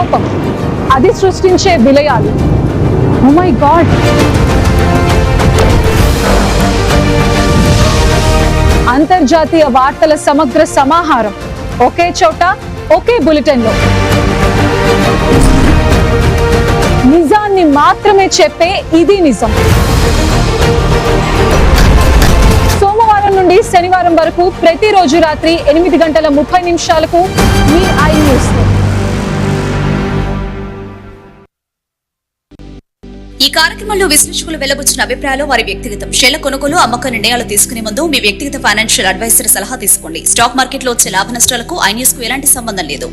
విశ్వరూపం అది సృష్టించే విలయాలు. Oh my God అంతర్జాతీయ వార్తల సమగ్ర సమాహారం. ఒకే చోట ఒకే బులెటిన్లో. నిజాన్ని మాత్రమే చెప్పే ఇది నిజం. సోమవారం నుండి శనివారం వరకు ప్రతిరోజు రాత్రి ఎనిమిది గంటల ముప్పై నిమిషాలకు మీ ఐ న్యూస్ ఈ కార్యక్రమంలో విశ్లేషకులు వెల్లబుచ్చిన అభిప్రాయాలు వారి వ్యక్తిగతం. షేర్ల కొనుగోలు అమ్మక నిర్ణయాలు తీసుకునే ముందు మీ వ్యక్తిగత ఫైనాన్షియల్ అడ్వైజర్ సలహా తీసుకోండి. స్టాక్ మార్కెట్లో వచ్చే లాభ నష్టాలకు ఐ న్యూస్కు ఎలాంటి సంబంధం లేదు.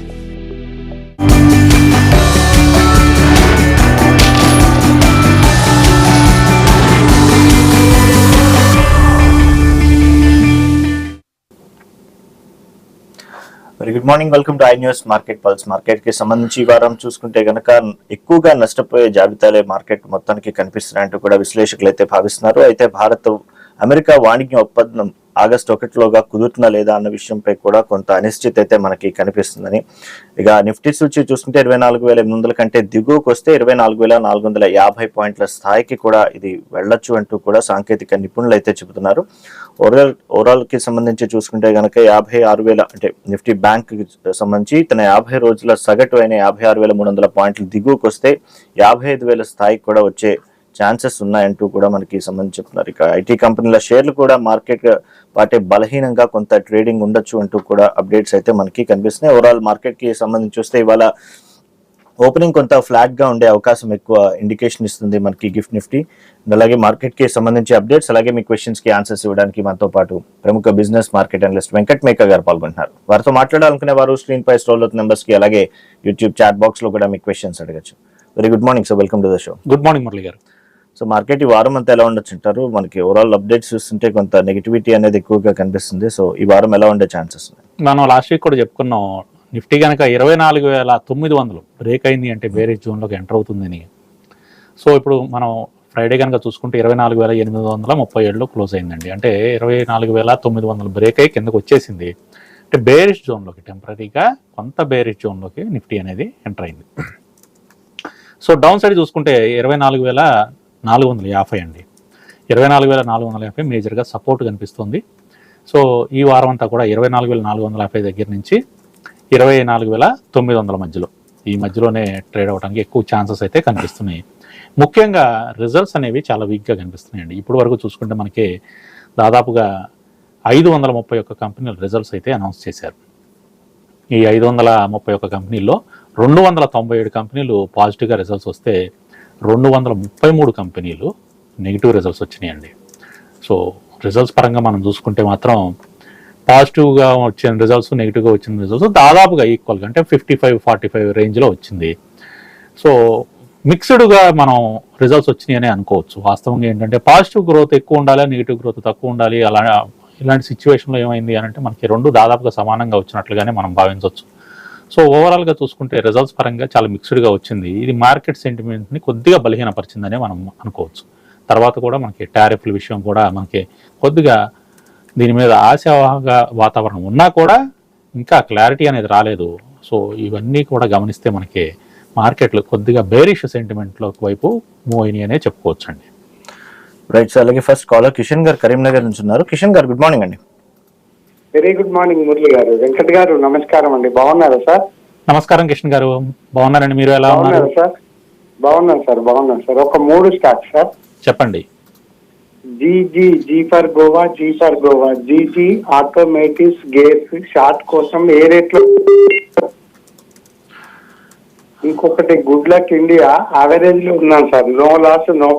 Good morning welcome to I News Market Pulse. మార్కెట్కి సంబంధించి ఈ వారం చూసుకుంటే గనక ఎక్కువగా నష్టపోయే జాబితాలే మార్కెట్ మొత్తానికి కనిపిస్తున్నాయంటూ కూడా విశ్లేషకులు అయితే భావిస్తున్నారు. అయితే భారత్ అమెరికా వాణిజ్య ఒప్పందం ఆగస్టు ఒకటిలోగా కుదురుతున్నా లేదా అన్న విషయంపై కూడా కొంత అనిశ్చిత అయితే మనకి కనిపిస్తుందని. ఇక నిఫ్టీ సూచి చూసుకుంటే ఇరవై నాలుగు వేల ఎనిమిది వందల కంటే దిగువకు వస్తే ఇరవై నాలుగు వేల నాలుగు వందల యాభై పాయింట్ల స్థాయికి కూడా ఇది వెళ్ళొచ్చు అంటూ కూడా సాంకేతిక నిపుణులు అయితే చెబుతున్నారు. ఓవరాల్ ఓవరాల్కి సంబంధించి చూసుకుంటే గనక యాభై ఆరు వేల అంటే నిఫ్టీ బ్యాంక్ సంబంధించి తన యాభై రోజుల సగటు అయిన యాభై ఆరు వేల మూడు వందల పాయింట్లు దిగువకు వస్తే యాభై ఐదు వేల స్థాయికి కూడా వచ్చే ఛాన్సెస్ ఉన్నాయంటూ కూడా మనకి సంబంధించి చెప్తున్నారు. ఇక ఐటీ కంపెనీల షేర్లు కూడా మార్కెట్ వాటి బలహీనంగా కొంత ట్రేడింగ్ ఉండొచ్చు అంటూ కూడా అప్డేట్స్ అయితే మనకి కనిపిస్తున్నాయి. ఓవరాల్ మార్కెట్కి సంబంధించి చూస్తే ఇవాళ ఓపెనింగ్ కొంత ఫ్లాట్గా ఉండే అవకాశం ఎక్కువ ఇండికేషన్ ఇస్తుంది మనకి గిఫ్ట్ నిఫ్టీ. అలాగే మార్కెట్కి సంబంధించి అప్డేట్స్ అలాగే మీ క్వశ్చన్స్కి ఆన్సర్స్ ఇవ్వడానికి మనతో పాటు ప్రముఖ బిజినెస్ మార్కెట్ అనలిస్ట్ వెంకట్ మేక గారు పాల్గొంటున్నారు. వారితో మాట్లాడాలనుకునే వారు స్క్రీన్ పై స్ట్రోల్ అవుతున్న నెంబర్స్కి అలాగే యూట్యూబ్ చాట్ బాక్స్లో కూడా మీ క్వశ్చన్స్ అడగచ్చు. Very good morning sir welcome to the show good morning Murali garu. So market ఈ వారం అంతా ఎలా ఉండొచ్చు అంటారు? మనకి ఓవరాల్ అప్డేట్స్ చూస్తుంటే కొంత నెగిటివిటీ అనేది ఎక్కువగా కనిపిస్తుంది. సో ఈ వారం ఎలా ఉండే ఛాన్సెస్ ఉన్నాయి మనం లాస్ట్ వీక్ కూడా చెప్పుకున్నాం నిఫ్టీ కనుక ఇరవై నాలుగు వేల తొమ్మిది వందలు బ్రేక్ అయింది అంటే వేరే జోన్లోకి ఎంటర్ అవుతుందని సో ఇప్పుడు మనం ఫ్రైడే కనుక చూసుకుంటే ఇరవై నాలుగు వేల ఎనిమిది వందల ముప్పై ఏడులో క్లోజ్ అయిందండి. అంటే ఇరవై నాలుగు వేల తొమ్మిది వందలు బ్రేక్ అయ్యి కిందకు వచ్చేసింది. అంటే బేరిష్ జోన్లోకి టెంపరీగా కొంత బేరిష్ జోన్లోకి నిఫ్టీ అనేది ఎంటర్ అయింది. సో డౌన్ సైడ్ చూసుకుంటే ఇరవై నాలుగు వేల నాలుగు వందల యాభై అండి. ఇరవై నాలుగు వేల నాలుగు వందల యాభై మేజర్గా సపోర్ట్ కనిపిస్తుంది. సో ఈ వారం అంతా కూడా ఇరవై నాలుగు వేల నాలుగు వందల యాభై దగ్గర నుంచి ఇరవై నాలుగు వేల తొమ్మిది వందల మధ్యలో. ఈ మధ్యలోనే ట్రేడ్ అవడానికి ఎక్కువ ఛాన్సెస్ అయితే కనిపిస్తున్నాయి. ముఖ్యంగా రిజల్ట్స్ అనేవి చాలా వీక్గా కనిపిస్తున్నాయండి. ఇప్పుడు వరకు చూసుకుంటే మనకి దాదాపుగా ఐదు వందల ముప్పై ఒక్క కంపెనీల రిజల్ట్స్ అయితే అనౌన్స్ చేశారు. ఈ ఐదు వందల ముప్పై ఒక్క కంపెనీల్లో రెండు వందల తొంభై ఏడు కంపెనీలు పాజిటివ్గా రిజల్ట్స్ వస్తే రెండు వందల ముప్పై మూడు కంపెనీలు నెగిటివ్ రిజల్ట్స్ వచ్చినాయండి. సో రిజల్ట్స్ పరంగా మనం చూసుకుంటే మాత్రం పాజిటివ్గా వచ్చిన రిజల్ట్స్ నెగిటివ్గా వచ్చిన రిజల్ట్స్ దాదాపుగా ఈక్వల్గా అంటే ఫిఫ్టీ ఫైవ్ ఫార్టీ ఫైవ్ రేంజ్లో వచ్చింది. సో మిక్స్డ్గా మనం రిజల్ట్స్ వచ్చినాయని అనుకోవచ్చు. వాస్తవంగా ఏంటంటే పాజిటివ్ గ్రోత్ ఎక్కువ ఉండాలి నెగిటివ్ గ్రోత్ తక్కువ ఉండాలి అలా ఇలాంటి సిచ్యువేషన్లో ఏమైంది అని అంటే మనకి రెండు దాదాపుగా సమానంగా వచ్చినట్లుగానే మనం భావించవచ్చు. సో ఓవరాల్గా చూసుకుంటే రిజల్ట్స్ పరంగా చాలా మిక్స్డ్గా వచ్చింది. ఇది మార్కెట్ సెంటిమెంట్ని కొద్దిగా బలహీనపరిచిందని మనం అనుకోవచ్చు. తర్వాత కూడా మనకి టారిఫ్ల విషయం కూడా మనకి కొద్దిగా దీని మీద ఆశావాహక వాతావరణం ఉన్నా కూడా ఇంకా క్లారిటీ అనేది రాలేదు. సో ఇవన్నీ కూడా గమనిస్తే మనకి మార్కెట్లు కొద్దిగా బేరిష్ సెంటిమెంట్లో వైపు మూవ్ అయినాయి అనే చెప్పుకోవచ్చండి. రైట్ సార్ అలాగే ఫస్ట్ కాలర్ కిషన్ గారు కరీంనగర్ నుంచి ఉన్నారు. కిషన్ గారు గుడ్ మార్నింగ్ అండి. Very good morning Murali garu. Venkat garu నమస్కారం అండి. బాగున్నారా సార్? నమస్కారం కిషన్ గారు. బాగున్నారండి. మీరు ఎలా ఉన్నారు? సార్? బాగున్నాను సార్ బాగున్నాను సార్. ఒక మూడు స్టాక్ సార్. చెప్పండి. GG G for Goa G for Goa GG automatics gears short కోసం ఏ రేట్లో? ఇంకొకటి గుడ్ లక్ ఇండియా యావరేజ్లో ఉన్నాను సార్. నో లాస్ నో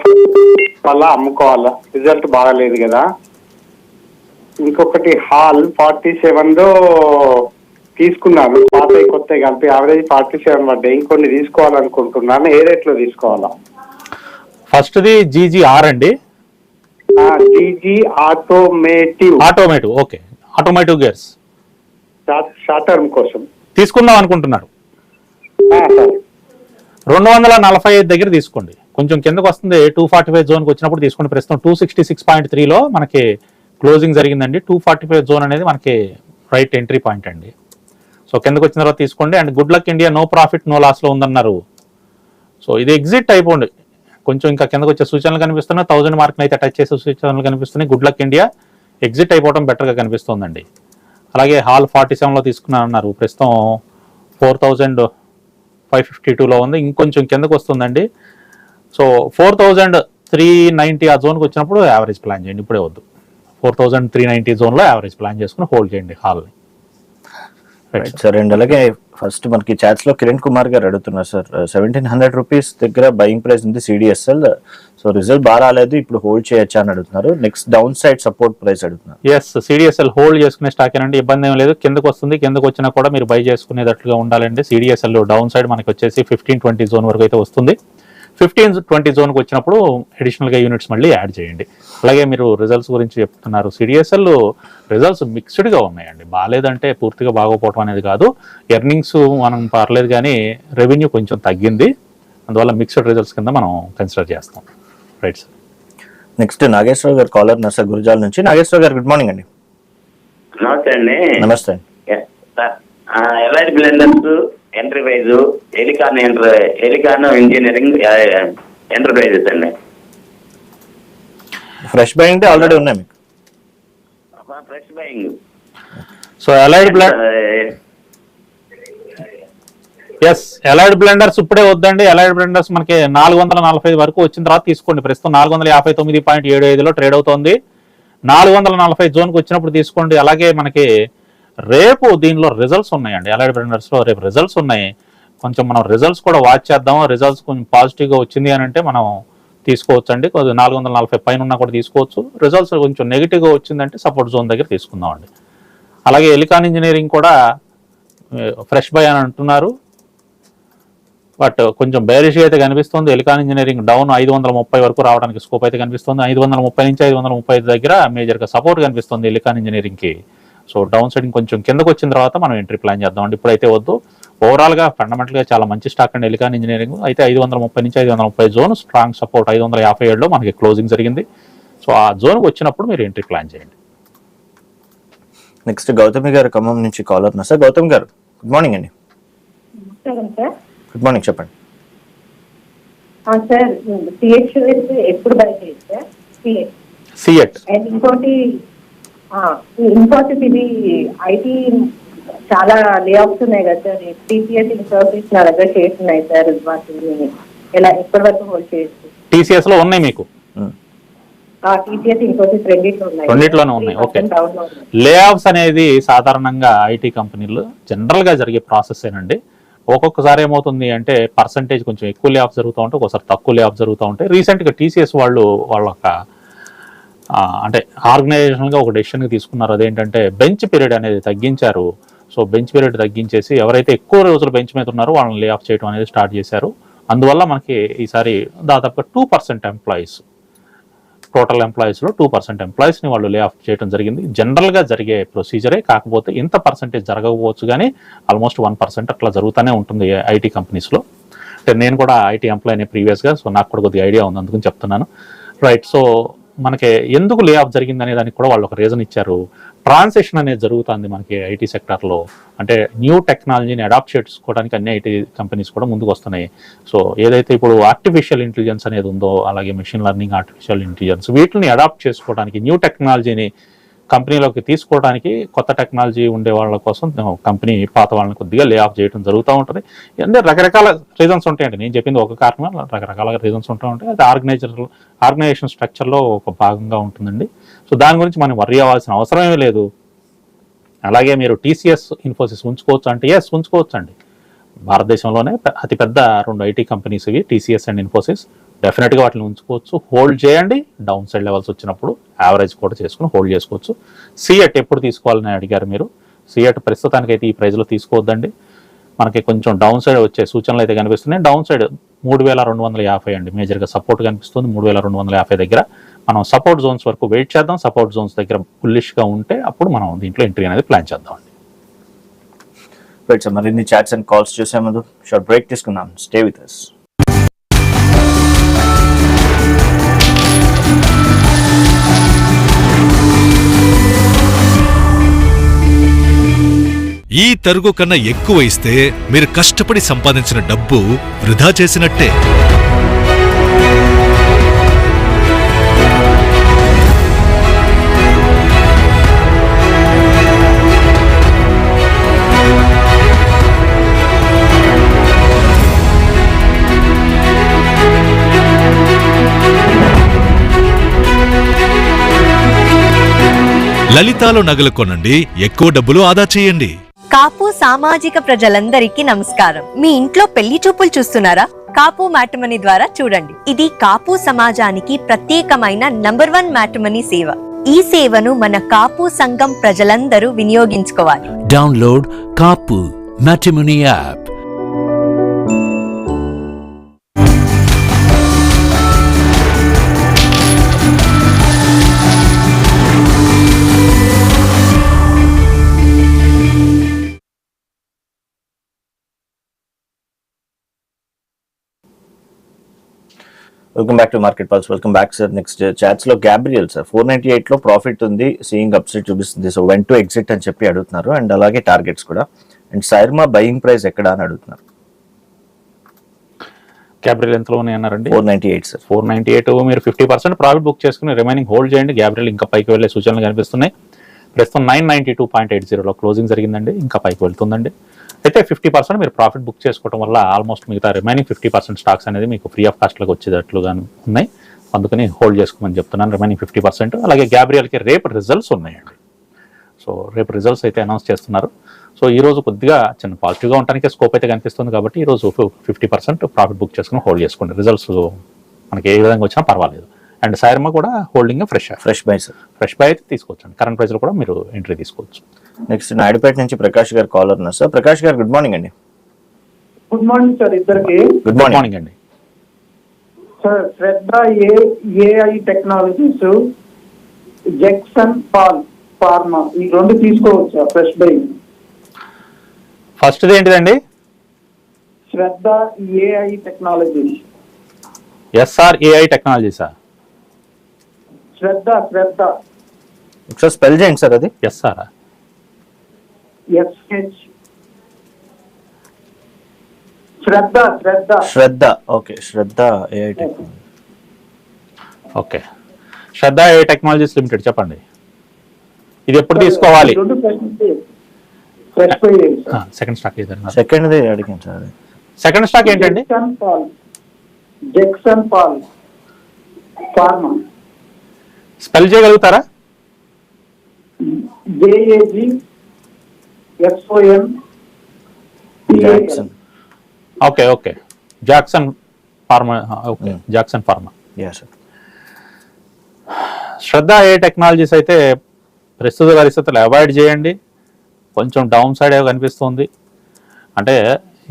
వల్ల అమ్ముకోవాలా. రిజల్ట్ బాగాలేదు కదా. ఇంకొకటి హాల్ ఫార్టీ సెవెన్లో తీసుకున్నాను. పాత కొత్త కలిపి యావరేజ్ ఫార్టీ సెవెన్ పడ్డాయి. ఇంకొన్ని తీసుకోవాలనుకుంటున్నాను. ఏ రేట్లో తీసుకోవాలా? ఫస్ట్ది జీజీఆర్ అండి. GG automotive automotive okay. Automotive gears short term కోసం. తీసుకుందాం అనుకుంటున్నారు. రెండు వందల నలభై ఐదు దగ్గర తీసుకోండి. కొంచెం కిందకు వస్తుంది. టూ ఫార్టీ ఫైవ్ జోన్కి వచ్చినప్పుడు తీసుకోండి ప్రస్తుతం టూ సిక్స్టీ సిక్స్ పాయింట్ త్రీలో మనకి క్లోజింగ్ జరిగిందండి. టూ ఫార్టీ ఫైవ్ జోన్ అనేది మనకి రైట్ ఎంట్రీ పాయింట్ అండి. సో కిందకు వచ్చిన తర్వాత తీసుకోండి. And good luck India no profit no లాస్లో ఉందన్నారు. సో ఇది ఎగ్జిట్ అయిపోండి కొంచెం ఇంకా కిందకు వచ్చే సూచనలు కనిపిస్తున్నాయి. థౌజండ్ మార్క్ని అయితే టచ్ చేసే సూచనలు కనిపిస్తున్నాయి. గుడ్ లక్ ఇండియా ఎగ్జిట్ అయిపోవడం బెటర్గా కనిపిస్తుందండి. అలాగే హాల్ ఫార్టీ సెవెన్లో తీసుకున్నాను అన్నారు ప్రస్తుతం ఫోర్ థౌజండ్ ఫైవ్ ఫిఫ్టీ టూలో ఉంది. ఇంకొంచెం కిందకు వస్తుందండి. So four thousand three ninety ఆ జోన్కి వచ్చినప్పుడు యావరేజ్ ప్లాన్ చేయండి. ఇప్పుడే వద్దు. ఫోర్ థౌజండ్ త్రీ నైంటీ జోన్లో యావరేజ్ ప్లాన్ చేసుకుని హోల్డ్ చేయండి హాల్ని. సార్ అండ్ అలాగే ఫస్ట్ మనకి చాట్స్లో కిరణ్ కుమార్ గారు అడుగుతున్నారు సార్ సెవెంటీన్ హండ్రెడ్ రూపీస్ దగ్గర బయింగ్ ప్రైస్ ఉంది సిడిఎస్ఎల్ సో రిజల్ట్ బాగా రాలేదు ఇప్పుడు హోల్డ్ చేయొచ్చా అని అడుగుతున్నారు. Next down side support price అడుగుతున్నారు ఎస్ సిడిఎస్ఎల్ హోల్డ్ చేసుకునే స్టాక్ ఏనండి ఇబ్బంది ఏం లేదు. కిందకు వస్తుంది కిందకు వచ్చినా కూడా మీరు బై చేసుకునేటట్లుగా ఉండాలండి. సిడిఎస్ఎల్ డౌన్ సైడ్ మనకి వచ్చేసి ఫిఫ్టీన్ ట్వంటీ జోన్ వరకు అయితే వస్తుంది. ఫిఫ్టీన్ ట్వంటీ జోన్కి వచ్చినప్పుడు అడిషనల్గా యూనిట్స్ మళ్ళీ యాడ్ చేయండి. అలాగే మీరు రిజల్ట్స్ గురించి చెప్తున్నారు. సిడిఎస్ఎల్ రిజల్ట్స్ మిక్స్డ్గా ఉన్నాయండి. బాగాలేదంటే పూర్తిగా బాగోపోవటం అనేది కాదు. ఎర్నింగ్స్ మనం పర్లేదు కానీ రెవెన్యూ కొంచెం తగ్గింది. అందువల్ల మిక్స్డ్ రిజల్ట్స్ కింద మనం కన్సిడర్ చేస్తాం. రైట్ సార్ నెక్స్ట్ నాగేశ్వర గారు కాలర్ నర్సర్ గురుజాల నుంచి. నాగేశ్వర గారు గుడ్ మార్నింగ్ అండి. నమస్తే అండి. నమస్తే. Blenders enterprise Elecon enter Elecon engineering enterprises అండి. ఫ్రెష్ బయింగ్ ఆల్రెడీ ఉన్నాయి మీకు? Fresh buying so allied yes allied blenders ఇప్పుడే వద్దండి. ఎలైడ్ బ్లెండర్స్ మనకి నాలుగు వందల నలభై ఐదు వరకు వచ్చిన తర్వాత తీసుకోండి. ప్రస్తుతం నాలుగు వందల యాభై తొమ్మిది పాయింట్ ఏడు ఐదులో ట్రేడ్ అవుతోంది. నాలుగు వందల నలభై జోన్కి వచ్చినప్పుడు తీసుకోండి. అలాగే మనకి రేపు దీనిలో రిజల్ట్స్ ఉన్నాయండి. ఎలైడ్ బ్లెండర్స్లో రేపు రిజల్ట్స్ ఉన్నాయి. కొంచెం మనం రిజల్ట్స్ కూడా వాచ్ చేద్దాం రిజల్ట్స్ కొంచెం పాజిటివ్గా వచ్చింది అని అంటే మనం తీసుకోవచ్చు అండి కొద్దిగా నాలుగు వందల నలభై పైన ఉన్నా కూడా తీసుకోవచ్చు. రిజల్ట్స్ కొంచెం నెగిటివ్గా వచ్చిందంటే సపోర్ట్ జోన్ దగ్గర తీసుకుందాం అండి అలాగే ఎలికాన్ ఇంజనీరింగ్ కూడా ఫ్రెష్ బై అని అంటున్నారు. బట్ కొంచెం బేరిష్గా అయితే కనిపిస్తుంది. ఎలికాన్ ఇంజనీరింగ్ డౌన్ ఐదు వందల ముప్పై వరకు రావడానికి స్కోప్ అయితే కనిపిస్తుంది. ఐదు వందల ముప్పై నుంచి ఐదు వందల ముప్పై దగ్గర మేజర్గా సపోర్ట్ కనిపిస్తుంది ఎలికాన్ ఇంజనీరింగ్కి సో డౌన్ సైడ్ కొంచెం కిందకు వచ్చిన తర్వాత మనం ఎంట్రీ ప్లాన్ చేద్దాం అండి ఇప్పుడైతే వద్దు. ఓవరాల్గా ఫండమెంటల్గా చాలా మంచి స్టాక్ అండి. ఎలికాన్ ఇంజనీరింగ్ అయితే ఐదు వందల ముప్పై నుంచి ఐదు వందల ముప్పై జోన్ స్ట్రాంగ్ సపోర్ట్ ఐదు వందల యాభై ఏడులో మనకి క్లోజింగ్ జరిగింది. సో ఆ జోన్కి వచ్చినప్పుడు మీరు ఎంట్రీ ప్లాన్ చేయండి. నెక్స్ట్ గౌతమి గారు ఖమ్మం నుంచి caller sir Gautami garu good morning అండి. గుడ్ మార్నింగ్ చెప్పండి. ఆ, సార్ సిహెచ్ఎస్ ఎప్పుడు బయట సార్ సిహెచ్ సిఎట్ అండ్ ఇంకోటి ఆ, ఇంకోటి ఇది ఐటీ చాలా లే ఆఫ్స్ ఉన్నాయి కదా సార్. టీసీఎస్ సర్వీస్ నా దగ్గర షేర్స్ ఉన్నాయి సార్ వాటిని ఎలా ఎప్పటి వరకు హోల్డ్ చేయొచ్చు ఉన్నాయి మీకు? టీసీఎస్ రెండిట్లో ఉన్నాయి. రెండిట్లోనే ఉన్నాయి, ఓకే. లో ఉన్నాయి. లే ఆఫ్స్ అనేది సాధారణంగా ఐటీ కంపెనీలు జనరల్గా జరిగే ప్రాసెస్ ఏనండి. ఒక్కొక్కసారి ఏమవుతుంది అంటే పర్సంటేజ్ కొంచెం ఎక్కువ లే ఆఫ్ జరుగుతూ ఉంటాయి ఒకసారి తక్కువ లే ఆఫ్ జరుగుతూ ఉంటాయి రీసెంట్గా టీసీఎస్ వాళ్ళు వాళ్ళ అంటే ఆర్గనైజేషన్గా ఒక డెసిషన్కి తీసుకున్నారు. అదేంటంటే బెంచ్ పీరియడ్ అనేది తగ్గించారు. సో బెంచ్ పీరియడ్ తగ్గించేసి ఎవరైతే ఎక్కువ రోజులు బెంచ్ మీద ఉన్నారో వాళ్ళని లే ఆఫ్ చేయడం అనేది స్టార్ట్ చేశారు. అందువల్ల మనకి ఈసారి దాదాపుగా టూ పర్సెంట్ ఎంప్లాయీస్ టోటల్ ఎంప్లాయీస్లో టూ పర్సెంట్ ఎంప్లాయీస్ని వాళ్ళు లే ఆఫ్ చేయడం జరిగింది. జనరల్గా జరిగే ప్రొసీజరే కాకపోతే ఇంత పర్సెంటేజ్ జరగకపోవచ్చు కానీ ఆల్మోస్ట్ వన్ పర్సెంట్ అట్లా జరుగుతూనే ఉంటుంది ఐటీ కంపెనీస్లో అంటే నేను కూడా ఐటీ ఎంప్లాయీని ప్రీవియస్గా సో నాకు కూడా కొద్దిగా ఐడియా ఉంది అందుకని చెప్తున్నాను. రైట్ సో మనకి ఎందుకు లే ఆఫ్ జరిగింది అనే దానికి కూడా వాళ్ళు ఒక రీజన్ ఇచ్చారు. ట్రాన్సాక్షన్ అనేది జరుగుతుంది మనకి ఐటీ సెక్టార్లో అంటే న్యూ టెక్నాలజీని అడాప్ట్ చేసుకోవడానికి అన్ని ఐటీ కంపెనీస్ కూడా ముందుకు వస్తున్నాయి సో ఏదైతే ఇప్పుడు ఆర్టిఫిషియల్ ఇంటెలిజెన్స్ అనేది ఉందో అలాగే మెషిన్ లెర్నింగ్ ఆర్టిఫిషియల్ ఇంటెలిజెన్స్ వీటిని అడాప్ట్ చేసుకోవడానికి న్యూ టెక్నాలజీని కంపెనీలోకి తీసుకోవడానికి కొత్త టెక్నాలజీ ఉండే వాళ్ళ కోసం కంపెనీ పాత వాళ్ళని కొద్దిగా లే ఆఫ్ చేయడం జరుగుతూ ఉంటుంది. అంటే రకరకాల రీజన్స్ ఉంటాయండి. నేను చెప్పింది ఒక కారణం రకరకాల రీజన్స్ ఉంటూ ఉంటాయి. అది ఆర్గనైజర్ ఆర్గనైజేషన్ స్ట్రక్చర్లో ఒక భాగంగా ఉంటుందండి. సో దాని గురించి మనం వర్రీ అవ్వాల్సిన అవసరమే లేదు. అలాగే మీరు టీసీఎస్ ఇన్ఫోసిస్ ఉంచుకోవచ్చు అంటే ఎస్ ఉంచుకోవచ్చు అండి భారతదేశంలోనే అతిపెద్ద రెండు ఐటీ కంపెనీస్ ఇవి టీసీఎస్ అండ్ ఇన్ఫోసిస్ డెఫినెట్గా వాటిని ఉంచుకోవచ్చు. హోల్డ్ చేయండి. డౌన్ సైడ్ లెవెల్స్ వచ్చినప్పుడు యావరేజ్ కూడా చేసుకుని హోల్డ్ చేసుకోవచ్చు. సిఎట్ ఎప్పుడు తీసుకోవాలని అడిగారు మీరు? సిఎట్ ప్రస్తుతానికైతే ఈ ప్రైస్లో తీసుకోవద్దండి. మనకి కొంచెం డౌన్ సైడ్ వచ్చే సూచనలు అయితే కనిపిస్తున్నాయి. డౌన్ సైడ్ మూడు వేల రెండు వందల యాభై అండి. మేజర్గా సపోర్ట్ కనిపిస్తుంది మూడు వేల రెండు వందల యాభై దగ్గర. మనం సపోర్ట్ జోన్స్ వరకు వెయిట్ చేద్దాం. సపోర్ట్ జోన్స్ దగ్గర బుల్లిష్గా ఉంటే అప్పుడు మనం దీంట్లో ఎంట్రీ అనేది ప్లాన్ చేద్దాం అండి రైట్ సార్ మరిన్ని చాట్స్ అండ్ కాల్స్ చూసే ముందు షార్ట్ బ్రేక్ తీసుకుందాం. స్టే విత్ అస్ ఈ తరుగు కన్నా ఎక్కువ ఇస్తే మీరు కష్టపడి సంపాదించిన డబ్బు వృధా చేసినట్టే. లలితాలో నగలు కొనండి ఎక్కువ డబ్బులు ఆదా చేయండి. కాపు సామాజిక ప్రజలందరికీ నమస్కారం. మీ ఇంట్లో పెళ్ళి చూపులు చూస్తున్నారా? కాపు మ్యాట్రిమనీ ద్వారా చూడండి. ఇది కాపు సమాజానికి ప్రత్యేకమైన నంబర్ వన్ మ్యాట్రిమనీ సేవ. ఈ సేవను మన కాపు సంఘం ప్రజలందరూ వినియోగించుకోవాలి. Download Kapu Matrimony app. Welcome back to Market Pulse welcome back sir next చాట్స్లో Gabriel sir four ninety ఎయిట్లో ప్రాఫిట్ ఉంది. సీయింగ్ అప్సైడ్ చూపిస్తుంది. సో వెన్ టు ఎగ్జిట్ అని చెప్పి అడుగుతున్నారు. అండ్ అలాగే టార్గెట్స్ కూడా. అండ్ సైర్మా బయింగ్ ప్రైస్ ఎక్కడ అని అడుగుతున్నారు. క్యాబ్రియల్ ఎంతలో ఉన్నాయి అన్నారండి? Four ninety eight sir four ninety eight మీరు ఫిఫ్టీ పర్సెంట్ ప్రాఫిట్ బుక్ చేసుకుని రిమైనింగ్ హోల్డ్ చేయండి. గ్యాబ్రియల్ ఇంకా పైకి వెళ్ళే సూచనలు కనిపిస్తున్నాయి. ప్రస్తుతం nine ninety two point eight జీరోలో క్లోజింగ్ జరిగిందండి. ఇంకా పైకి వెళ్తుందండి. అయితే ఫిఫ్టీ పర్సెంట్ మీరు ప్రాఫిట్ బుక్ చేసుకోవడం వల్ల ఆల్మోస్ట్ మిగతా రిమైనింగ్ ఫిఫ్టీ పర్సెంట్ స్టాక్స్ అనేది మీకు ఫ్రీ ఆఫ్ కాస్ట్లకు వచ్చేటట్లుగా ఉన్నాయి. అందుకని హోల్డ్ చేసుకోమని చెప్తున్నాను. Remaining fifty percent. అలాగే గ్యాబ్రియల్కి రేపు రిజల్ట్స్ ఉన్నాయండి. సో రేపు రిజల్ట్స్ అయితే అనౌన్స్ చేస్తున్నారు. సో ఈ రోజు కొద్దిగా చిన్న పాజిటివ్గా ఉండడానికి స్కోప్ అయితే కనిపిస్తుంది కాబట్టి ఈ రోజు ఫిఫ్టీ పర్సెంట్ ప్రాఫిట్ బుక్ చేసుకుని హోల్డ్ చేసుకోండి. రిజల్ట్స్ మనకి ఏ విధంగా వచ్చినా పర్వాలేదు. అండ్ సాయర్మ కూడా holding fresh. Fresh buy sir. Fresh buy అయితే తీసుకోవచ్చు కరెంట్ ప్రైస్లో కూడా మీరు ఎంట్రీ తీసుకోవచ్చు. నెక్స్ట్ నాయుడుపేట నుంచి ప్రకాష్ గారు కాలర్ ఉన్నారు. Sir Prakash garu good morning అండి. గుడ్ మార్నింగ్ సార్ ఇద్దరికి. గుడ్ మార్నింగ్ అండి. Sir Shraddha A AI technologies Jagson Pal pharma ఈ రెండు తీసుకోవచ్చా ఫ్రెష్ బై ఫస్ట్ది ఏంటిదండి Shraddha AI technologies SR AI టెక్నాలజీసా Shraddha Shraddha. ఒకసారి స్పెల్ చేయండి సార్ అది. SR SH Shraddha Shraddha Shraddha okay Shraddha AI technology okay Shraddha AI technologies limited చెప్పండి. ఇది ఎప్పుడు తీసుకోవాలి? సెకండ్ స్టాక్ సెకండ్ అడిగాను సార్. అది సెకండ్ స్టాక్ ఏంటండి? Jagson Pal Jagson Pal pharma spell చేయగలుగుతారా? JAG SON Jagson okay okay Jagson pharma okay. Jagson pharma sir Shraddha A technologies అయితే ప్రస్తుత పరిస్థితులు అవాయిడ్ చేయండి. కొంచెం డౌన్ సైడ్ కనిపిస్తుంది. అంటే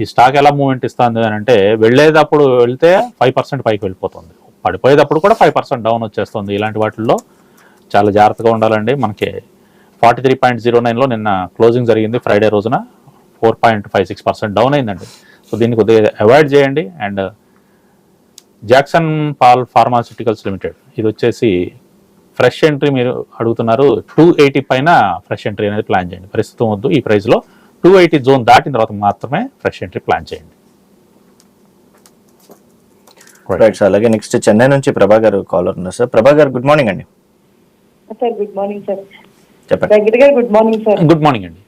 ఈ స్టాక్ ఎలా మూవ్మెంట్ ఇస్తుంది అని అంటే వెళ్ళేటప్పుడు వెళ్తే ఫైవ్ పర్సెంట్ పైకి వెళ్ళిపోతుంది. పడిపోయేటప్పుడు కూడా ఫైవ్ పర్సెంట్ డౌన్ వచ్చేస్తుంది. ఇలాంటి వాటిల్లో చాలా జాగ్రత్తగా ఉండాలండి. మనకి ఫార్టీ త్రీ పాయింట్ జీరో నైన్లో నిన్న క్లోజింగ్ జరిగింది ఫ్రైడే రోజున. Four point five six percent down అయిందండి. సో దీన్ని కొద్దిగా అవాయిడ్ చేయండి. And Jagson Pal pharmaceuticals limited ఇది వచ్చేసి ఫ్రెష్ ఎంట్రీ మీరు అడుగుతున్నారు. టూ ఎయిటీ పైన ఫ్రెష్ ఎంట్రీ అనేది ప్లాన్ చేయండి. ప్రస్తుతం వద్దు ఈ ప్రైస్లో టూ ఎయిటీ జోన్ దాటిన తర్వాత మాత్రమే ఫ్రెష్ ఎంట్రీ ప్లాన్ చేయండి. రైట్ సార్ అలాగే నెక్స్ట్ చెన్నై నుంచి ప్రభా గారు కాలర్ ఉన్నారు sir Prabha garu good morning అండి. సార్ గుడ్ మార్నింగ్ సార్ చెప్పండి. Good morning sir. Good morning అండి.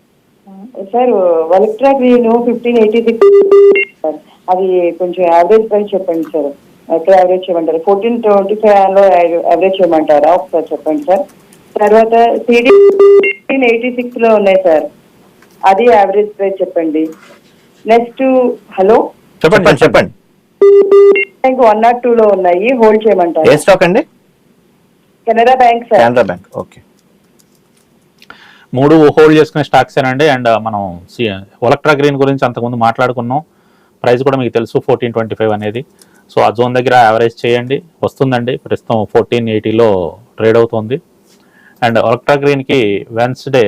Sir Olectra green fifteen eighty six sir అది కొంచెం యావరేజ్ ప్రైస్ చెప్పండి సార్. ఎక్కడ యావరేజ్ చేయమంటారు ఫోర్టీన్ ట్వంటీ ఫైవ్లో యావరేజ్ చేయమంటారా ఒకసారి చెప్పండి సార్. తర్వాత సిడి ఫిఫ్టీన్ ఎయిటీ సిక్స్లో ఉన్నాయి సార్. అది యావరేజ్ ప్రైస్ చెప్పండి. నెక్స్ట్ హలో చెప్పండి చెప్పండి బ్యాంక్ వన్ నాట్ టూ లో ఉన్నాయి. హోల్డ్ ఏ చేయమంటారు స్టాక్ అండి? Canara bank sir Canara bank okay మూడు హోల్డ్ చేసుకునే స్టాక్స్ ఏనండి. అండ్ మనం ఒలక్ట్రా గ్రీన్ గురించి అంతకుముందు మాట్లాడుకున్నాం. ప్రైస్ కూడా మీకు తెలుసు ఫోర్టీన్ ట్వంటీ ఫైవ్ అనేది. సో ఆ జోన్ దగ్గర యావరేజ్ చేయండి. వస్తుందండి. ప్రస్తుతం ఫోర్టీన్ ఎయిటీలో ట్రేడ్ అవుతుంది. అండ్ ఒలక్ట్రా గ్రీన్కి Wednesday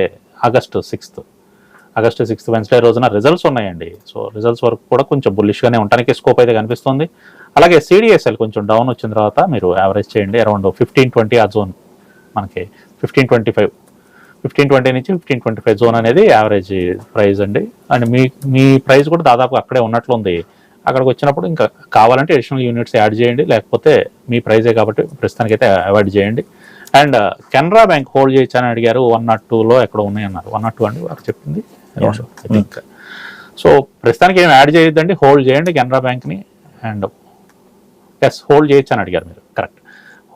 August sixth August sixth Wednesday రోజున రిజల్ట్స్ ఉన్నాయండి. సో రిజల్ట్స్ వరకు కూడా కొంచెం బుల్లిష్గానే ఉండడానికి స్కోప్ అయితే కనిపిస్తుంది. అలాగే సిడిఎస్ఎల్ కొంచెం డౌన్ వచ్చిన తర్వాత మీరు యావరేజ్ చేయండి. అరౌండ్ ఫిఫ్టీన్ ట్వంటీ ఆ జోన్ మనకి. Fifteen twenty five fifteen twenty నుంచి ఫిఫ్టీన్ ట్వంటీ ఫైవ్ జోన్ అనేది యావరేజ్ ప్రైస్ అండి. అండ్ మీ మీ ప్రైస్ కూడా దాదాపు అక్కడే ఉన్నట్లు ఉంది అక్కడికి వచ్చినప్పుడు ఇంకా కావాలంటే అడిషనల్ యూనిట్స్ యాడ్ చేయండి. లేకపోతే మీ ప్రైజే కాబట్టి ప్రస్తుతానికి అయితే అవాయిడ్ చేయండి అండ్ కెనరా బ్యాంక్ హోల్డ్ చేయొచ్చు అని అడిగారు. వన్ నాట్ టూలో ఎక్కడ ఉన్నాయన్నారు. వన్ నాట్ టూ అండి వారు చెప్పింది. సో ప్రస్తుతానికి ఏం యాడ్ చేయొద్దండి. హోల్డ్ చేయండి కెనరా బ్యాంక్ని. అండ్ ఎస్ హోల్డ్ చేయొచ్చు అని అడిగారు మీరు. కరెక్ట్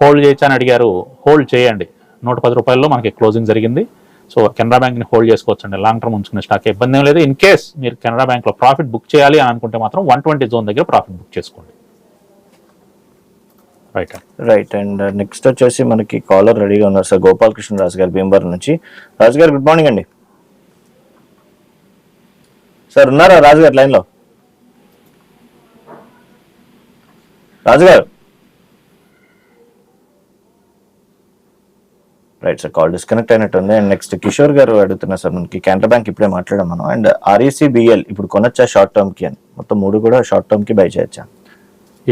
హోల్డ్ చేయొచ్చు అని అడిగారు. హోల్డ్ చేయండి. నూట పది రూపాయల్లో మనకి క్లోజింగ్ జరిగింది. సో కెనరా బ్యాంక్ని హోల్డ్ చేసుకోవచ్చండి. లాంగ్ టర్మ్ ఉంచుకునే స్టాక్ ఇబ్బంది ఏం లేదు. ఇన్ కేస్ మీరు కెనరా బ్యాంక్లో ప్రాఫిట్ బుక్ చేయాలి అని అనుకుంటే మాత్రం వన్ ట్వంటీ జోన్ దగ్గర ప్రాఫిట్ బుక్ చేసుకోండి. రైట్ రైట్ అండ్ నెక్స్ట్ వచ్చేసి మనకి కాలర్ రెడీగా ఉన్నారు సార్ గోపాలకృష్ణ రాజు గారు భీమవరం నుంచి. రాజు గారు గుడ్ మార్నింగ్ అండి. సార్ ఉన్నారా రాజు గారు లైన్లో Raju garu? Right sir call disconnect అయినట్టుంది. అండ్ నెక్స్ట్ కిషోర్ గారు అడుగుతున్నారు సార్ మనకి కెనరా బ్యాంక్ ఇప్పుడే మాట్లాడాం మనం. అండ్ ఆర్ఈసీ బిఎల్ ఇప్పుడు కొనొచ్చా షార్ట్ టర్మ్కి అని? మొత్తం మూడు కూడా షార్ట్ టర్మ్కి బై చేయొచ్చా?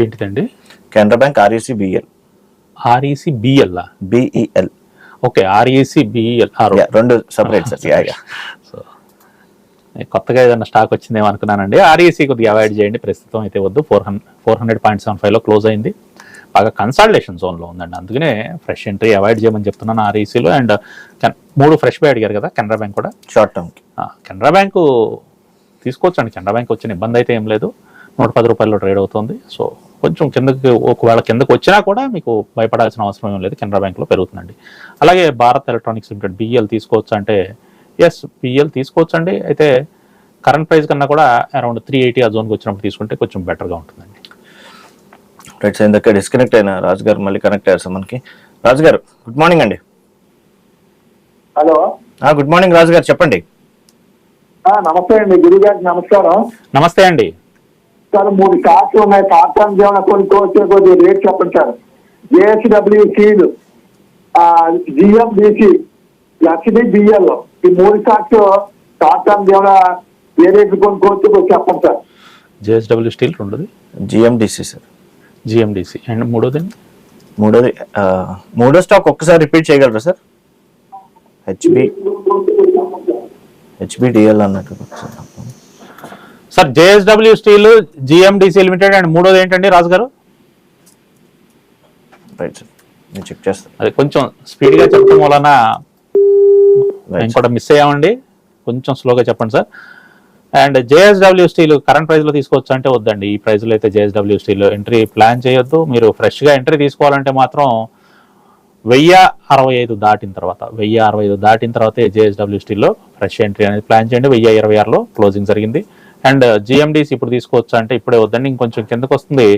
ఏంటిదండి? Canara bank REC BL REC BL BEL okay REC BL రెండు. Separate sir yeah yeah so కొత్తగా ఏదైనా స్టాక్ వచ్చిందేమో అనుకున్నానండి. ఆర్ఈసీ కొద్దిగా అవాయిడ్ చేయండి. ప్రస్తుతం అయితే వద్దు. Four hundred four hundred point seven ఫైవ్లో క్లోజ్ అయింది. బాగా కన్సాలిడేషన్ జోన్లో ఉందండి. అందుకనే ఫ్రెష్ ఎంట్రీ అవాయిడ్ చేయమని చెప్తున్నాను ఆర్ఈసీలో అండ్ మూడు ఫ్రెష్ బై అడిగారు కదా కెనరా బ్యాంక్ కూడా? షార్ట్ టర్మ్ కెనరా బ్యాంకు తీసుకోవచ్చండి. కెనరా బ్యాంక్ వచ్చిన ఇబ్బంది అయితే ఏం లేదు. నూట పది రూపాయల్లో ట్రేడ్ అవుతుంది. సో కొంచెం కిందకి ఒకవేళ కిందకి వచ్చినా కూడా మీకు భయపడాల్సిన అవసరం ఏం లేదు. కెనరా బ్యాంక్లో పెరుగుతుందండి. అలాగే భారత్ ఎలక్ట్రానిక్స్ లిమిటెడ్ బిఎల్ తీసుకోవచ్చు అంటే ఎస్ బిఎల్ తీసుకోవచ్చు అండి అయితే కరెంట్ ప్రైస్ కన్నా కూడా అరౌండ్ త్రీ ఎయిటీ ఆ జోన్కి వచ్చినప్పుడు తీసుకుంటే కొంచెం బెటర్గా ఉంటుందండి. రైట్ సార్ ఇందాక డిస్కనెక్ట్ అయిన రాజు గారు మళ్ళీ కనెక్ట్ అయ్యారు సార్ మనకి రాజు గారు గుడ్ మార్నింగ్ అండి. Hello. Good morning Raju garu చెప్పండి. నమస్తే అండి గురువు గారికి నమస్కారం. నమస్తే అండి. సార్ మూడు కార్డ్స్ ఉన్నాయి. కార్టన్ జీవన కొనుక్కోవచ్చే కొద్దిగా రేట్ చెప్పండి sir. JSW steel GMDC SDBL ఈ మూడు కార్డ్స్ కార్టన్ జీవన ఏ రేట్లు కొనుక్కోవచ్చు కొద్దిగా చెప్పండి సార్. జేఎస్డబ్ల్యూ స్టీల్ రెండోది? జిఎండిసి సార్ జిఎండిసి అండ్ మూడోది? మూడోది మూడో స్టాక్ ఒక్కసారి రిపీట్ చేయగలరా సార్? హెచ్బి హెచ్బిడిఎల్ అన్నట్టు. Sir JSW steel GMDC limited and మూడోది ఏంటండి రాజు గారు రైట్ సార్ నేను చెక్ చేస్తాను అది కొంచెం స్పీడ్గా చెప్పడం వలన మిస్ అయ్యామండి. కొంచెం స్లోగా చెప్పండి sir. And JSW steel current ప్రైస్లో తీసుకోవచ్చు అంటే వద్దండి. ఈ ప్రైస్లో అయితే జేఎస్డబ్ల్యూ స్టీల్ ఎంట్రీ ప్లాన్ చేయొద్దు. మీరు ఫ్రెష్గా ఎంట్రీ తీసుకోవాలంటే మాత్రం వెయ్యి అరవై ఐదు దాటిన తర్వాత వెయ్యి అరవై ఐదు దాటిన తర్వాత జేఎస్డబ్ల్యూ స్టీల్లో ఫ్రెష్ ఎంట్రీ అనేది ప్లాన్ చేయండి. వెయ్యి ఇరవై ఆరులో క్లోజింగ్ జరిగింది. అండ్ జిఎండిసి ఇప్పుడు తీసుకోవచ్చు అంటే ఇప్పుడే వద్దండి. ఇంకొంచెం కిందకు వస్తుంది.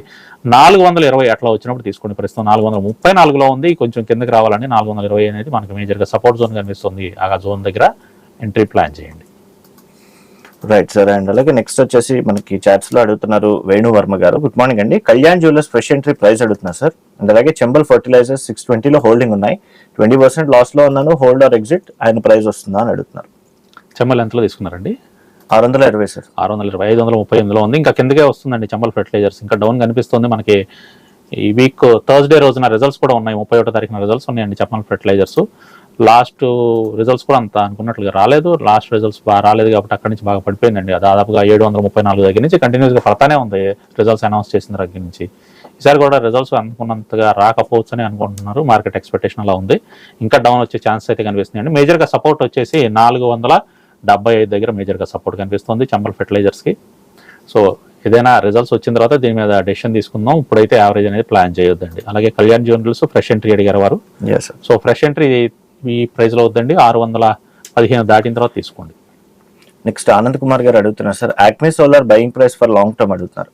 నాలుగు వందల ఇరవై అట్లా వచ్చినప్పుడు తీసుకోండి. ప్రస్తుతం నాలుగు వందల ముప్పై నాలుగులో ఉంది. కొంచెం కిందకి రావాలండి నాలుగు వందల ఇరవై అనేది మనకు మేజర్గా సపోర్ట్ జోన్ కనిపిస్తుంది. ఆ జోన్ దగ్గర ఎంట్రీ ప్లాన్ చేయండి. రైట్ సార్ అండ్ అలాగే నెక్స్ట్ వచ్చేసి మనకి చాట్స్లో అడుగుతున్నారు వేణు వర్మ గారు. గుడ్ మార్నింగ్ అండి. Kalyan jewellers fresh entry price అడుగుతున్నారు సార్. అండ్ అలాగే చెంబల్ ఫర్టిలైజర్స్ సిక్స్ ట్వంటీలో హోల్డింగ్ ఉన్నాయి. ట్వంటీ పర్సెంట్ లాస్లో ఉన్నాను. హోల్డ్ ఆర్ ఎగ్జిట్ ఆయన ప్రైస్ వస్తుందా అని అడుగుతున్నారు. చెమ్మల్ ఎంతలో తీసుకున్నారండి? ఆరు వందల ఇరవై సార్. ఆరు వందల ఇరవై ఐదు వందల ముప్పై ఎనిమిదిలో ఉంది. ఇంకా కిందకే వస్తుందండి చంబల్ ఫెర్టిలైజర్స్ ఇంకా డౌన్ కనిపిస్తుంది మనకి. ఈ వీక్ థర్స్డే రోజున రిజల్ట్స్ కూడా ఉన్నాయి. ముప్పై ఒకటో తారీఖున రిజల్ట్స్ ఉన్నాయండి చంబల్ ఫెర్టిలైజర్స్ లాస్ట్ రిజల్ట్స్ కూడా అంత అనుకున్నట్లుగా రాలేదు. లాస్ట్ రిజల్ట్స్ బాగా రాలేదు కాబట్టి అక్కడి నుంచి బాగా పడిపోయిందండి. దాదాపుగా ఏడు వందల ముప్పై నాలుగు దగ్గర నుంచి కంటిన్యూస్గా పడతానే ఉంది రిజల్ట్స్ అనౌన్స్ చేసిన దగ్గర నుంచి. ఈసారి కూడా రిజల్ట్స్ అనుకున్నంతగా రాకపోవచ్చు అని అనుకుంటున్నారు. మార్కెట్ ఎక్స్పెక్టేషన్ అలా ఉంది. ఇంకా డౌన్ వచ్చే ఛాన్స్ అయితే కనిపిస్తున్నాయండి. మేజర్గా సపోర్ట్ వచ్చేసి నాలుగు వందల డెబ్బై ఐదు దగ్గర మేజర్గా సపోర్ట్ కనిపిస్తుంది చంబల్ ఫెర్టిలైజర్స్కి సో ఏదైనా రిజల్ట్స్ వచ్చిన తర్వాత దీని మీద డెసిషన్ తీసుకుందాం. ఇప్పుడైతే యావరేజ్ అనేది ప్లాన్ చేయొద్దండి. అలాగే కళ్యాణ్ జ్యువెలర్స్ ఫ్రెష్ ఎంట్రీ అడిగారు వారు. సో ఫ్రెష్ ఎంట్రీ ఈ ప్రైస్లో వద్దండి. ఆరు వందల పదిహేను దాటిన తర్వాత తీసుకోండి. నెక్స్ట్ ఆనంద్ కుమార్ గారు అడుగుతున్నారు sir Acme solar buying price for long term అడుగుతున్నారు.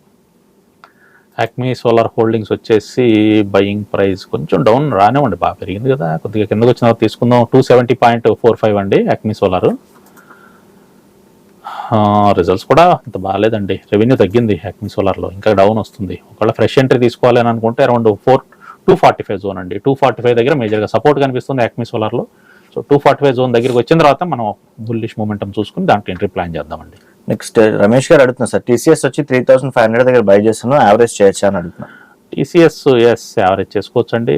యాక్మీ సోలార్ హోల్డింగ్స్ వచ్చేసి బయింగ్ ప్రైస్ కొంచెం డౌన్ రానివ్వండి బాగా పెరిగింది కదా. కొద్దిగా కిందకు వచ్చిన తర్వాత తీసుకుందాం. Two seventy point four five అండి యాక్మీ సోలార్ రిజల్ట్స్ కూడా అంత బాగాలేదండి. రెవెన్యూ తగ్గింది యాక్మీ సోలార్లో ఇంకా డౌన్ వస్తుంది. ఒకవేళ ఫ్రెష్ ఎంట్రీ తీసుకోవాలి అని అనుకుంటే around four two forty five zone అండి. టూ ఫార్టీ ఫైవ్ దగ్గర మేజర్గా సపోర్ట్ కనిపిస్తుంది యాక్మీ సోలార్లో so two forty five zone దగ్గరికి వచ్చిన తర్వాత మనం బుల్లిష్ మూమెంటం చూసుకుని దాంట్లో ఎంట్రీ ప్లాన్ చేద్దామండి. నెక్స్ట్ రమేష్ గారు అడుగుతున్నారు సార్ టీసీఎస్ వచ్చి త్రీ థౌసండ్ ఫైవ్ హండ్రెడ్ దగ్గర బై చేస్తాను యావరేజ్ చేయొచ్చా? అని అడుగుతున్నారు టీసీఎస్ ఎస్ యావరేజ్ చేసుకోవచ్చు అండి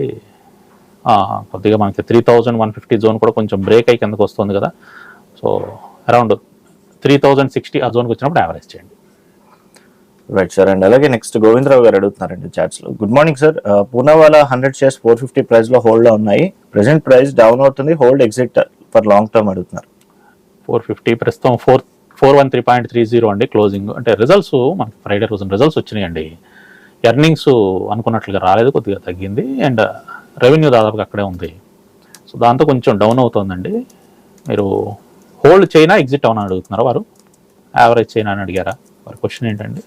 కొద్దిగా మనకి three thousand one fifty zone కూడా కొంచెం బ్రేక్ అయ్యి కిందకు వస్తుంది కదా. So around three thousand sixty ఆ జోన్కి వచ్చినప్పుడు యావరేజ్ చేయండి. రైట్ సార్ అండ్ అలాగే నెక్స్ట్ గోవిందరావు గారు అడుగుతున్నారండి చాట్స్లో. Good morning sir Poonawala hundred shares four fifty ప్రైస్లో హోల్డ్లో ఉన్నాయి. ప్రెసెంట్ ప్రైస్ డౌన్ అవుతుంది. Hold exit for long term అడుగుతున్నారు. ఫోర్ ఫిఫ్టీ ప్రస్తుతం four four one three point three zero అండి క్లోజింగ్ అంటే రిజల్ట్స్ మనకి ఫ్రైడే రోజున రిజల్ట్స్ వచ్చినాయండి. ఎర్నింగ్స్ అనుకున్నట్లుగా రాలేదు కొద్దిగా తగ్గింది. అండ్ రెవెన్యూ uh, దాదాపుగా అక్కడే ఉంది. సో దాంతో కొంచెం డౌన్ అవుతుందండి. మీరు హోల్డ్ చైనా ఎగ్జిట్ అవునా అడుగుతున్నారా వారు? యావరేజ్ చైనా అని అడిగారా? వారి క్వశ్చన్ ఏంటండి?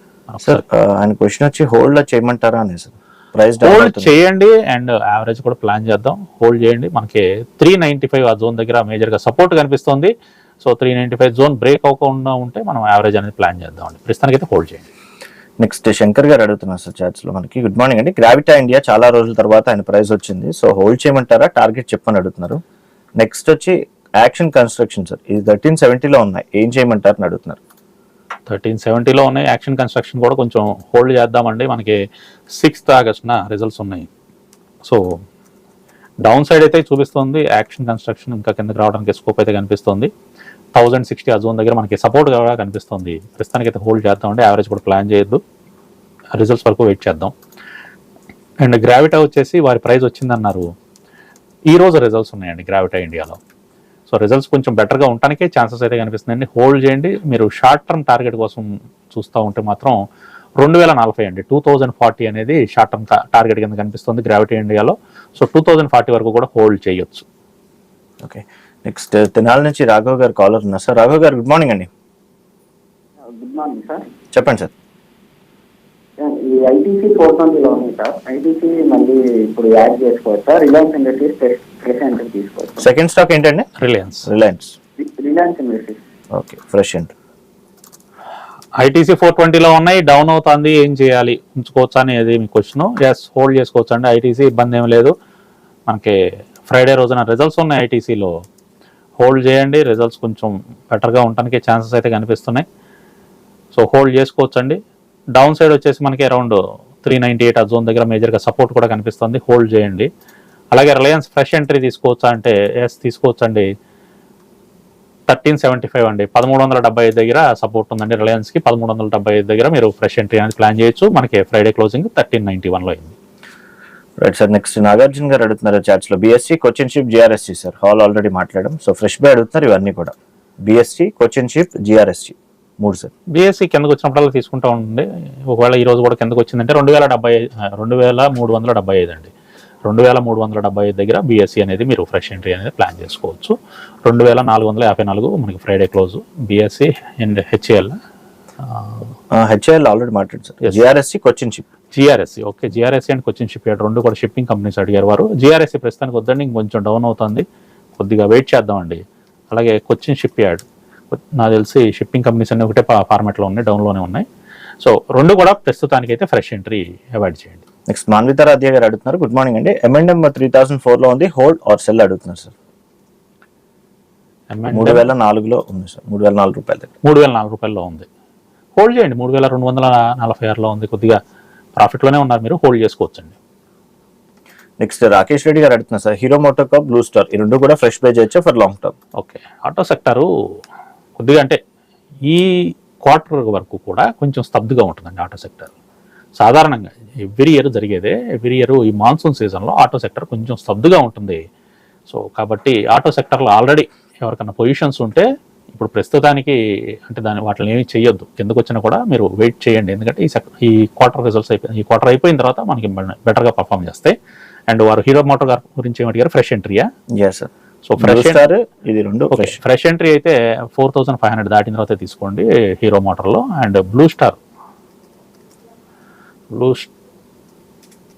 సార్ ఆయన క్వశ్చన్ వచ్చి హోల్డ్లో చేయమంటారా? అని సార్ ప్రైస్ హోల్డ్ చేయండి అండ్ యావరేజ్ కూడా ప్లాన్ చేద్దాం. హోల్డ్ చేయండి. మనకి త్రీ నైంటీ ఫైవ్ ఆ జోన్ దగ్గర మేజర్గా సపోర్ట్ కనిపిస్తుంది. So three ninety five zone break అవ్వకుండా ఉంటే మనం యావరేజ్ అనేది ప్లాన్ చేద్దాం అండి ప్రస్తుతానికైతే హోల్డ్ చేయండి. నెక్స్ట్ శంకర్ గారు అడుగుతున్నారు సార్ చాట్స్లో మనకి. గుడ్ మార్నింగ్ అండి. గ్రావిటా ఇండియా చాలా రోజుల తర్వాత ఆయన ప్రైస్ వచ్చింది. సో హోల్డ్ చేయమంటారా? టార్గెట్ చెప్పని అడుగుతున్నారు. నెక్స్ట్ వచ్చి యాక్షన్ కన్స్ట్రక్షన్ సార్ ఇది థర్టీన్ సెవెంటీలో ఉన్నాయి. ఏం చేయమంటారు అని అడుగుతున్నారు. థర్టీన్ సెవెంటీలో ఉన్నాయి. యాక్షన్ కన్స్ట్రక్షన్ కూడా కొంచెం హోల్డ్ చేద్దామండి. మనకి సిక్స్త్ ఆగస్టున రిజల్ట్స్ ఉన్నాయి. సో డౌన్ సైడ్ అయితే చూపిస్తుంది. యాక్షన్ కన్స్ట్రక్షన్ ఇంకా కిందకి రావడానికి స్కోప్ అయితే కనిపిస్తుంది. థౌజండ్ సిక్స్టీ ఆ జోన్ దగ్గర మనకి సపోర్ట్ కూడా కనిపిస్తుంది. ప్రస్తుతానికి అయితే హోల్డ్ చేద్దామండి. యావరేజ్ కూడా ప్లాన్ చేయొద్దు. రిజల్ట్స్ వరకు వెయిట్ చేద్దాం. అండ్ గ్రావిటా వచ్చేసి వారి ప్రైజ్ వచ్చిందన్నారు. ఈ రోజు రిజల్ట్స్ ఉన్నాయండి గ్రావిటా ఇండియాలో. సో రిజల్ట్స్ కొంచెం బెటర్గా ఉండటానికే ఛాన్సెస్ అయితే కనిపిస్తుందండి హోల్డ్ చేయండి. మీరు షార్ట్ టర్మ్ టార్గెట్ కోసం చూస్తూ ఉంటే మాత్రం రెండు వేల నలభై అండి. టూ థౌజండ్ ఫార్టీ అనేది షార్ట్ టర్మ్ టార్గెట్ కింద కనిపిస్తుంది గ్రావిటీ ఇండియాలో సో టూ థౌజండ్ ఫార్టీ వరకు కూడా హోల్డ్ చేయొచ్చు. ఓకే నెక్స్ట్ తెనాల నుంచి రాఘవ్ గారు కాలర్ ఉన్నారు. Sir Raghav garu good morning అండి. గుడ్ మార్నింగ్ సార్ చెప్పండి సార్ ఈ ఐటీసీ ఫోర్ ట్వంటీలో ఉంది సార్. ఐటీసీ మళ్ళీ ఇప్పుడు యాడ్ చేసుకోవచ్చు? Sir Reliance Industries fresh entry తీసుకోవచ్చు? సెకండ్ స్టాక్ ఏంటండి? Reliance Reliance Reliance Industries okay fresh entry. ITC four ట్వంటీలో ఉన్నాయి. డౌన్ అవుతుంది. ఏం చేయాలి? ఉంచుకోవచ్చా అనేది మీ క్వశ్చన్ ఎస్ హోల్డ్ చేసుకోవచ్చు అండి. ఐటీసీ ఇబ్బంది ఏం లేదు. మనకి ఫ్రైడే రోజున రిజల్ట్స్ ఉన్నాయి ఐటీసీలో హోల్డ్ చేయండి. రిజల్ట్స్ కొంచెం బెటర్గా ఉండడానికి ఛాన్సెస్ అయితే కనిపిస్తున్నాయి. సో హోల్డ్ చేసుకోవచ్చు అండి డౌన్ సైడ్ వచ్చేసి మనకి అరౌండ్ త్రీ నైంటీ ఎయిట్ ఆ జోన్ దగ్గర మేజర్గా సపోర్ట్ కూడా కనిపిస్తుంది. హోల్డ్ చేయండి. అలాగే రిలయన్స్ ఫ్రెష్ ఎంట్రీ తీసుకోవచ్చా అంటే ఎస్ తీసుకోవచ్చు అండి థర్టీన్ సెవెంటీ ఫైవ్ అండి. పదమూడు వందల డెబ్బై ఐదు దగ్గర సపోర్ట్ ఉందండి రిలయన్స్కి పదమూడు వందల డెబ్బై ఐదు దగ్గర మీరు ఫ్రెష్ ఎంట్రీ అనేది ప్లాన్ చేయొచ్చు. మనకి ఫ్రైడే క్లోజింగ్ థర్టీన్ నైంటీ వన్లో అయింది. Right sir next Nagarjuna garu అడుగుతున్నారు చాట్స్లో. BSC Cochin ship GRSC sir HAL already మాట్లాడడం సో ఫ్రెష్ బై అడుగుతున్నారు ఇవన్నీ కూడా. బీఎస్సీ కొచ్చిన్ షిప్ జిఆర్ఎస్సీ మూడు సార్. బీఎస్సీ కిందకు వచ్చినప్పుడల్లా తీసుకుంటా ఉండండి ఒకవేళ ఈ రోజు కూడా కిందకు వచ్చిందంటే రెండు వేల డెబ్బై రెండు వేల మూడు వందల డెబ్బై ఐదు అండి. రెండు వేల మూడు వందల డెబ్బై ఐదు దగ్గర బీఎస్సీ అనేది మీరు ఫ్రెష్ ఎంట్రీ అనేది ప్లాన్ చేసుకోవచ్చు. రెండు వేల నాలుగు వందల యాభై నాలుగు మనకి Friday close BSC and HAL HIL already మాట్లాడు sir. GRSC Cochin ship GRSC okay GRSC and Cochin ship రెండు కూడా షిప్పింగ్ కంపెనీస్ అడిగారు వారు. జిఆర్ఎస్సి ప్రస్తుతానికి వద్దండి ఇంకొంచెం డౌన్ అవుతుంది. కొద్దిగా వెయిట్ చేద్దామండి. అలాగే కొచ్చిన్ షిప్ యార్డ్ నాకు తెలిసి షిప్పింగ్ కంపెనీస్ అన్ని ఒకటే ఫార్మాట్లో ఉన్నాయి డౌన్లోనే ఉన్నాయి. సో రెండు కూడా ప్రస్తుతానికి అయితే ఫ్రెష్ ఎంట్రీ అవాయిడ్ చేయండి నెక్స్ట్ మాన్వితారాధ్య గారు అడుగుతున్నారు. గుడ్ మార్నింగ్ అండి. ఎంఎండ్ఎం త్రీ థౌసండ్ ఫోర్లో ఉంది. హోల్డ్ ఆర్ సెల్ అడుగుతున్నారు సార్ మూడు వేల నాలుగులో ఉంది సార్ మూడు వేల నాలుగు రూపాయల దగ్గర మూడు వేల నాలుగు రూపాయల్లో ఉంది. హోల్డ్ చేయండి. మూడు వేల రెండు వందల నలభై ఆరులో ఉంది. కొద్దిగా ప్రాఫిట్లోనే ఉన్నారు మీరు. హోల్డ్ చేసుకోవచ్చండి. నెక్స్ట్ రాకేష్ రెడ్డి గారు అడుగుతున్నారు sir Hero MotoCorp Blue Star ఈ రెండు కూడా ఫ్రెష్ బై చేయొచ్చు for long term okay auto sector కొద్దిగా అంటే ఈ క్వార్టర్ వరకు కూడా కొంచెం స్తబ్దుగా ఉంటుందండి ఆటో సెక్టర్. సాధారణంగా ఎవ్రీ ఇయర్ జరిగేదే ఎవ్రీ ఇయర్ ఈ మాన్సూన్ సీజన్లో ఆటో సెక్టర్ కొంచెం స్తబ్దుగా ఉంటుంది. సో కాబట్టి ఆటో సెక్టర్లో ఆల్రెడీ ఎవరికైనా పొజిషన్స్ ఉంటే ఇప్పుడు ప్రస్తుతానికి అంటే దాని వాటిని ఏమి చేయొద్దు కిందకు వచ్చినా కూడా మీరు వెయిట్ చేయండి. ఎందుకంటే ఈ సెక్ ఈ క్వార్టర్ రిజల్ట్స్ అయిపోయి ఈ క్వార్టర్ అయిపోయిన తర్వాత మనకి బెటర్గా పర్ఫామ్ చేస్తాయి. అండ్ వారు హీరో మోటార్ గారి గురించి ఏమంటారు fresh ఎంట్రీయా? Yes sir so fresh star ఇది రెండు ఫ్రెష్ ఎంట్రీ అయితే ఫోర్ థౌసండ్ ఫైవ్ హండ్రెడ్ దాటిన తర్వాత తీసుకోండి Hero మోటార్లో. And Blue Star Blue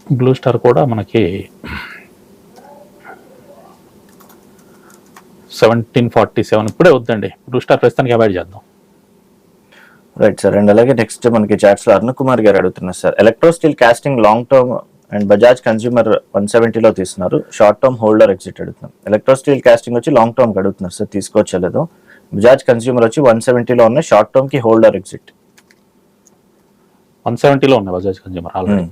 Blue Star కూడా మనకి సెవెంటీన్ ఫార్టీ సెవెన్ ఇప్పుడే వద్దండి. బ్లూ స్టార్ ప్రస్తుతానికి అవాయిడ్ చేద్దాం. రైట్ సార్ అండ్ అలాగే నెక్స్ట్ మనకి చాట్స్లో అరుణ్ కుమార్ గారు అడుగుతున్నారు sir electro steel casting long term and Bajaj consumer one సెవెంటీలో తీస్తున్నారు. షార్ట్ టర్మ్ హోల్డర్ ఎగ్జిట్ అడుగుతున్నాం. ఎలక్ట్రో స్టీల్ కాస్టింగ్ వచ్చి లాంగ్ టర్మ్ అడుగుతున్నారు సార్ తీసుకోవచ్చలేదు. బజాజ్ కన్స్యూమర్ వచ్చి వన్ సెవెంటీలో ఉన్నాయి షార్ట్ టర్మ్కి హోల్డర్ ఎగ్జిట్. వన్ సెవెంటీలో ఉన్నాయి Bajaj consumer already.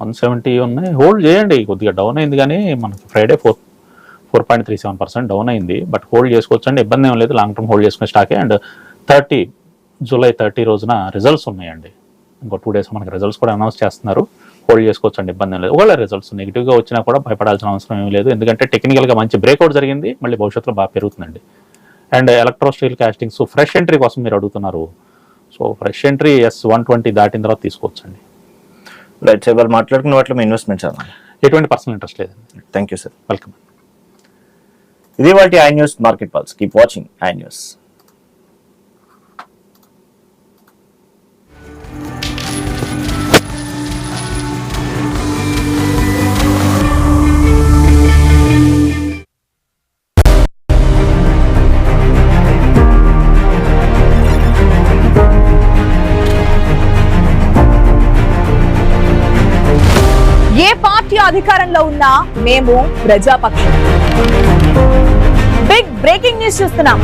One seventy ఉన్నాయి. హోల్డ్ చేయండి కొద్దిగా డౌన్ అయింది కానీ మనకి Friday four four point three seven percent down అయింది. బట్ హోల్డ్ చేసుకోవచ్చు అండి ఇబ్బంది ఏం లేదు. లాంగ్ టర్మ్ హోల్డ్ చేసుకునే స్టాకే. అండ్ థర్టీ జూలై థర్టీ రోజున రిజల్ట్స్ ఉన్నాయండి. ఇంకో టూ డేస్ మనకి రిజల్ట్స్ కూడా అనౌన్స్ చేస్తున్నారు. హోల్డ్ చేసుకోవచ్చు అండి ఇబ్బంది లేదు. ఒకవేళ రిజల్ట్స్ నెగిటివ్గా వచ్చినా కూడా భయపడాల్సిన అవసరం ఏమీ లేదు. ఎందుకంటే టెక్నికల్గా మంచి బ్రేక్అవుట్ జరిగింది మళ్ళీ భవిష్యత్తులో బాగా పెరుగుతుందండి. And electro steel castings fresh entry కోసం మీరు అడుగుతున్నారు. So fresh entry yes one twenty దాటిన తర్వాత తీసుకోవచ్చండి. రైట్ సార్ వాళ్ళు మాట్లాడుకున్న వాటిలో మీ ఇన్వెస్ట్మెంట్స్ అన్నమాట ఎటువంటి పర్సనల్ ఇంట్రెస్ట్ లేదండి. థ్యాంక్ యూ సార్ వెల్కమ్ ఇది వాటి I news market pulse keep watching I news party అధికారంలో ఉన్నా మేము ప్రజాపక్షం. బిగ్ బ్రేకింగ్ న్యూస్ చూస్తున్నాం.